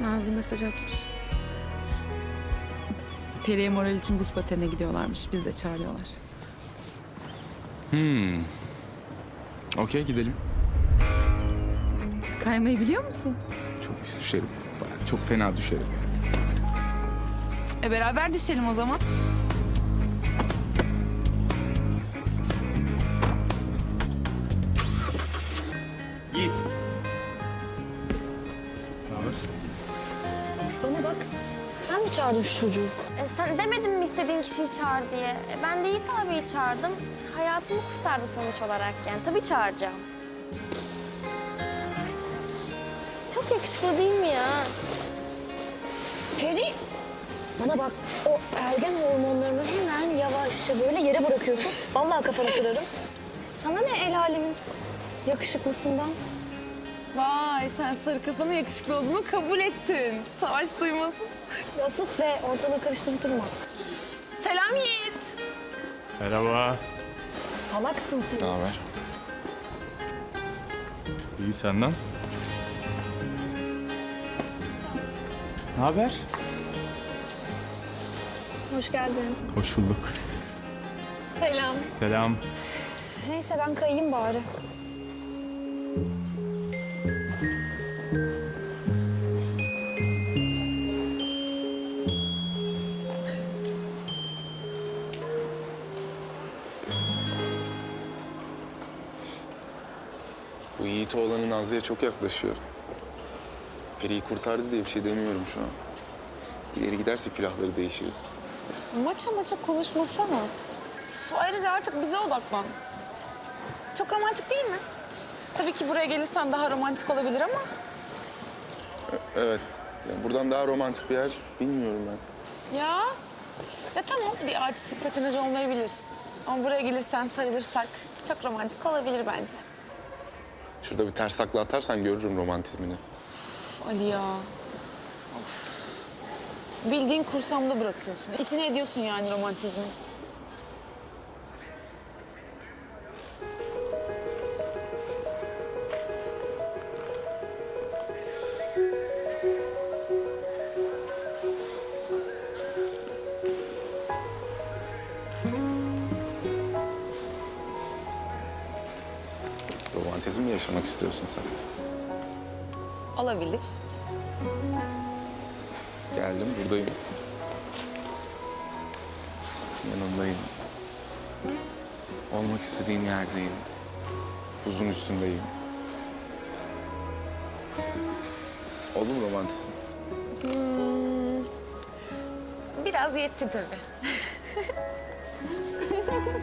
Nazlı mesaj atmış. Peri'ye moral için buz patenine gidiyorlarmış. Biz de çağırıyorlar. Hmm. Okey gidelim. Kaymayı biliyor musun? Çok pis düşerim. Bayağı çok fena düşerim. E beraber düşelim o zaman. Bana bak. Sen mi çağırdın şu çocuğu? E, sen demedin mi istediğin kişiyi çağır diye? E, ben de Yiğit abiyi çağırdım. Hayatımı kurtardı sonuç olarak yani. Tabii çağıracağım. Çok yakışıklı değil mi ya? Peri. Bana bak. O ergen hormonlarını hemen yavaşça böyle yere bırakıyorsun. Vallahi kafana kırarım. Sana ne el alemin yakışıklısından? Vay sen sarı kafanın yakışıklı olduğunu kabul ettin. Savaş duymasın. Ya sus be ortalığı karıştırıp durma. Selam Yiğit. Merhaba. Salaksın sen. Ne haber? İyi senden. Ne haber? Hoş geldin. Hoş bulduk. Selam. Selam. Neyse ben kayayım bari. Bu Yiğit oğlanın Nazlı'ya çok yaklaşıyor. Peri'yi kurtardı diye bir şey demiyorum şu an. İleri giderse külahları değişiriz. Maça maça konuşmasana. Üf, Ayrıca artık bize odaklan. Çok romantik değil mi? Tabii ki buraya gelirsen daha romantik olabilir ama Evet. Yani buradan daha romantik bir yer bilmiyorum ben. Ya, ya tamam bir artistik patinaj olmayabilir. Ama buraya gelirsen sarılırsak çok romantik olabilir bence. Şurada bir ters takla atarsan görürüm romantizmini. Ali ya. Of. Bildiğin kursamda bırakıyorsun. İçine ediyorsun yani romantizmi. Romantizm mi yaşamak istiyorsun sen? Olabilir. Geldim, buradayım. Yanındayım. Olmak istediğin yerdeyim. Buzun üstündeyim. Oldu mu romantizm? Biraz yetti tabii.